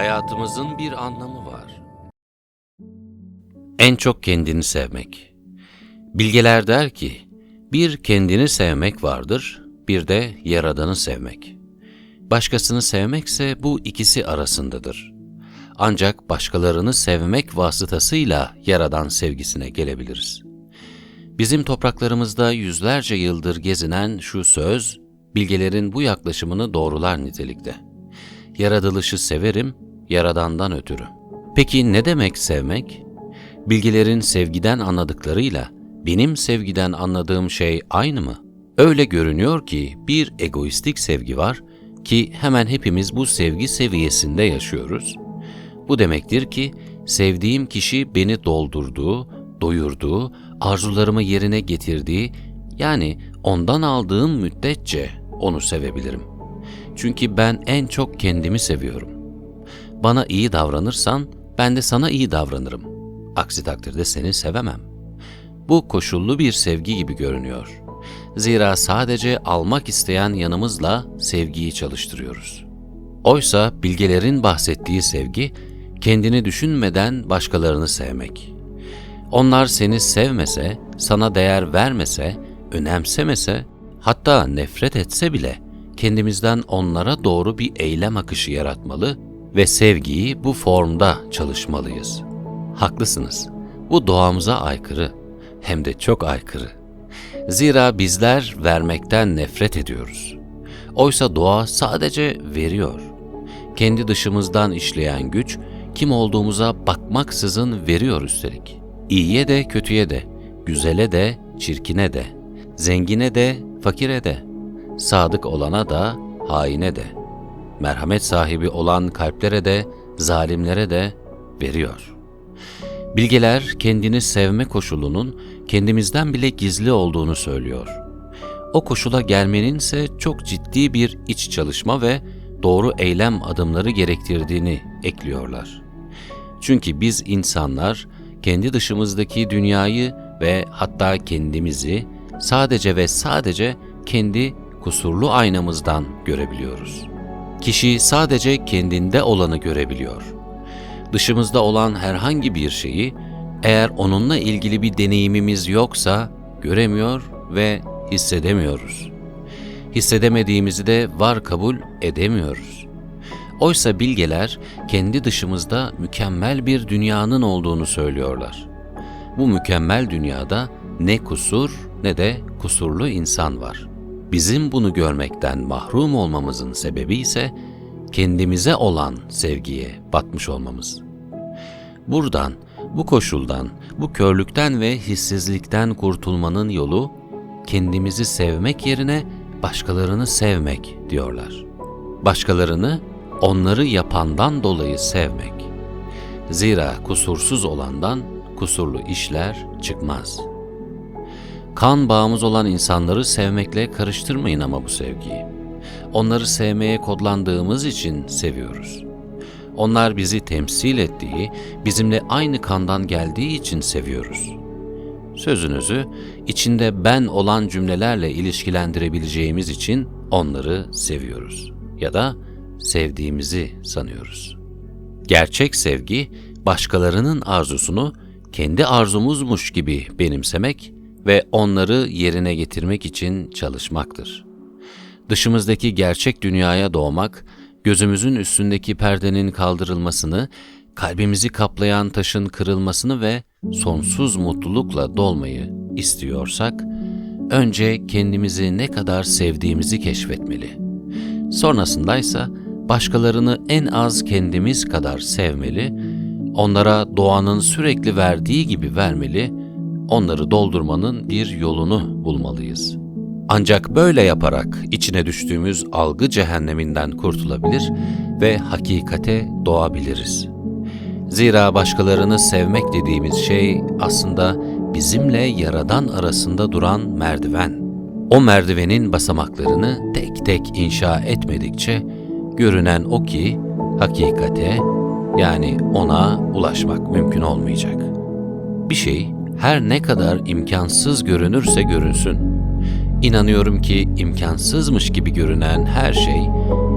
Hayatımızın bir anlamı var. En çok kendini sevmek. Bilgeler der ki, bir kendini sevmek vardır, bir de Yaradan'ı sevmek. Başkasını sevmekse bu ikisi arasındadır. Ancak başkalarını sevmek vasıtasıyla Yaradan sevgisine gelebiliriz. Bizim topraklarımızda yüzlerce yıldır gezinen şu söz, bilgelerin bu yaklaşımını doğrular nitelikte. Yaratılışı severim, Yaradan'dan ötürü. Peki ne demek sevmek? Bilgilerin sevgiden anladıklarıyla benim sevgiden anladığım şey aynı mı? Öyle görünüyor ki bir egoistik sevgi var ki hemen hepimiz bu sevgi seviyesinde yaşıyoruz. Bu demektir ki sevdiğim kişi beni doldurduğu, doyurduğu, arzularımı yerine getirdiği, yani ondan aldığım müddetçe onu sevebilirim. Çünkü ben en çok kendimi seviyorum. Bana iyi davranırsan ben de sana iyi davranırım. Aksi takdirde seni sevemem. Bu koşullu bir sevgi gibi görünüyor. Zira sadece almak isteyen yanımızla sevgiyi çalıştırıyoruz. Oysa bilgelerin bahsettiği sevgi, kendini düşünmeden başkalarını sevmek. Onlar seni sevmese, sana değer vermese, önemsemese, hatta nefret etse bile kendimizden onlara doğru bir eylem akışı yaratmalı ve sevgiyi bu formda çalışmalıyız. Haklısınız. Bu doğamıza aykırı, hem de çok aykırı. Zira bizler vermekten nefret ediyoruz. Oysa doğa sadece veriyor. Kendi dışımızdan işleyen güç, kim olduğumuza bakmaksızın veriyor üstelik. İyiye de kötüye de, güzele de çirkine de, zengine de fakire de, sadık olana da haine de, merhamet sahibi olan kalplere de, zalimlere de veriyor. Bilgeler kendini sevme koşulunun kendimizden bile gizli olduğunu söylüyor. O koşula gelmenin ise çok ciddi bir iç çalışma ve doğru eylem adımları gerektirdiğini ekliyorlar. Çünkü biz insanlar kendi dışımızdaki dünyayı ve hatta kendimizi sadece ve sadece kendi kusurlu aynamızdan görebiliyoruz. Kişi sadece kendinde olanı görebiliyor. Dışımızda olan herhangi bir şeyi eğer onunla ilgili bir deneyimimiz yoksa göremiyor ve hissedemiyoruz. Hissedemediğimizi de var kabul edemiyoruz. Oysa bilgeler kendi dışımızda mükemmel bir dünyanın olduğunu söylüyorlar. Bu mükemmel dünyada ne kusur ne de kusurlu insan var. Bizim bunu görmekten mahrum olmamızın sebebi ise kendimize olan sevgiye batmış olmamız. Buradan, bu koşuldan, bu körlükten ve hissizlikten kurtulmanın yolu kendimizi sevmek yerine başkalarını sevmek diyorlar. Başkalarını onları yapandan dolayı sevmek. Zira kusursuz olandan kusurlu işler çıkmaz. Kan bağımız olan insanları sevmekle karıştırmayın ama bu sevgiyi. Onları sevmeye kodlandığımız için seviyoruz. Onlar bizi temsil ettiği, bizimle aynı kandan geldiği için seviyoruz. Sözünüzü içinde ben olan cümlelerle ilişkilendirebileceğimiz için onları seviyoruz ya da sevdiğimizi sanıyoruz. Gerçek sevgi başkalarının arzusunu kendi arzumuzmuş gibi benimsemek ve onları yerine getirmek için çalışmaktır. Dışımızdaki gerçek dünyaya doğmak, gözümüzün üstündeki perdenin kaldırılmasını, kalbimizi kaplayan taşın kırılmasını ve sonsuz mutlulukla dolmayı istiyorsak, önce kendimizi ne kadar sevdiğimizi keşfetmeli. Sonrasındaysa başkalarını en az kendimiz kadar sevmeli, onlara doğanın sürekli verdiği gibi vermeli, onları doldurmanın bir yolunu bulmalıyız. Ancak böyle yaparak içine düştüğümüz algı cehenneminden kurtulabilir ve hakikate doğabiliriz. Zira başkalarını sevmek dediğimiz şey aslında bizimle Yaradan arasında duran merdiven. O merdivenin basamaklarını tek tek inşa etmedikçe görünen o ki hakikate yani ona ulaşmak mümkün olmayacak. Bir şey her ne kadar imkansız görünürse görünsün. İnanıyorum ki imkansızmış gibi görünen her şey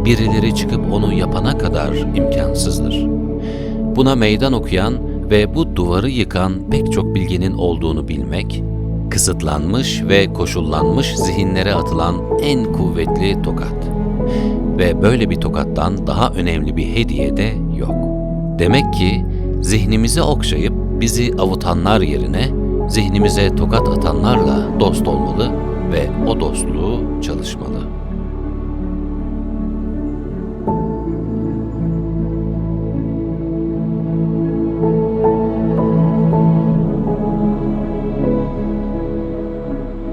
birileri çıkıp onu yapana kadar imkansızdır. Buna meydan okuyan ve bu duvarı yıkan pek çok bilginin olduğunu bilmek, kısıtlanmış ve koşullanmış zihinlere atılan en kuvvetli tokat. Ve böyle bir tokattan daha önemli bir hediye de yok. Demek ki zihnimizi okşayıp bizi avutanlar yerine zihnimize tokat atanlarla dost olmalı ve o dostluğu çalışmalı.